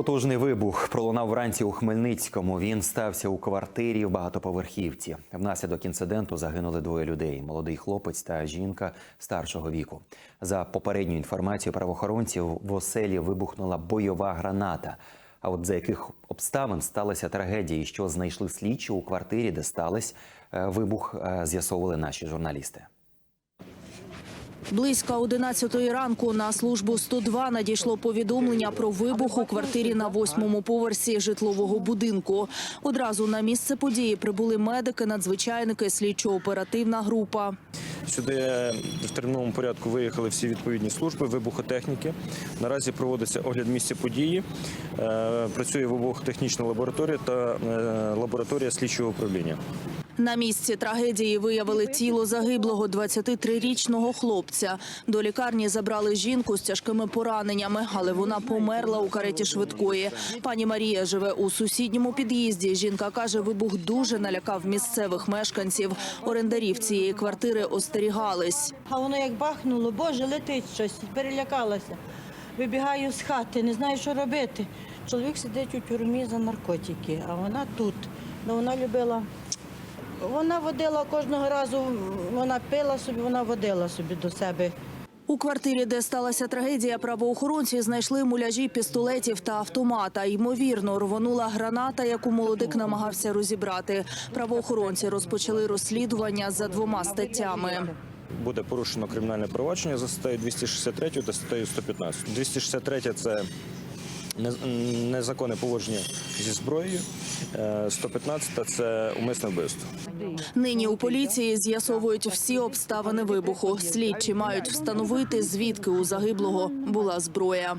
Потужний вибух пролунав вранці у Хмельницькому. Він стався у квартирі в багатоповерхівці. Внаслідок інциденту загинули двоє людей: молодий хлопець та жінка старшого віку. За попередньою інформацією правоохоронців в оселі вибухнула бойова граната. А от за яких обставин сталася трагедія, і що знайшли слідчі у квартирі, де сталося е, вибух, е, з'ясовували наші журналісти. Близько 11 ранку на службу 102 надійшло повідомлення про вибух у квартирі на восьмому поверсі житлового будинку. Одразу на місце події прибули медики, надзвичайники, слідчо-оперативна група. Сюди в терміновому порядку виїхали всі відповідні служби вибухотехніки. Наразі проводиться огляд місця події. Е, Працює вибухотехнічна лабораторія та е, лабораторія слідчого управління. На місці трагедії виявили тіло загиблого 23-річного хлопця. До лікарні забрали жінку з тяжкими пораненнями, але вона померла у кареті швидкої. Пані Марія живе у сусідньому під'їзді. Жінка каже, вибух дуже налякав місцевих мешканців. Орендарів цієї квартири остерігались. А воно як бахнуло, боже, летить щось, перелякалася. Вибігаю з хати, не знаю, що робити. Чоловік сидить у тюрмі за наркотики, а вона тут. Ну, вона любила. Вона водила кожного разу, вона пила собі, вона водила собі до себе. У квартирі, де сталася трагедія, правоохоронці знайшли муляжі пістолетів та автомата. Ймовірно, рвонула граната, яку молодик намагався розібрати. Правоохоронці розпочали розслідування за двома статтями. Буде порушено кримінальне провадження за статтею 263 та статтею 115. 263 – це незаконне поводження зі зброєю, е, 115 – це умисне вбивство. Нині у поліції з'ясовують всі обставини вибуху. Слідчі мають встановити, звідки у загиблого була зброя.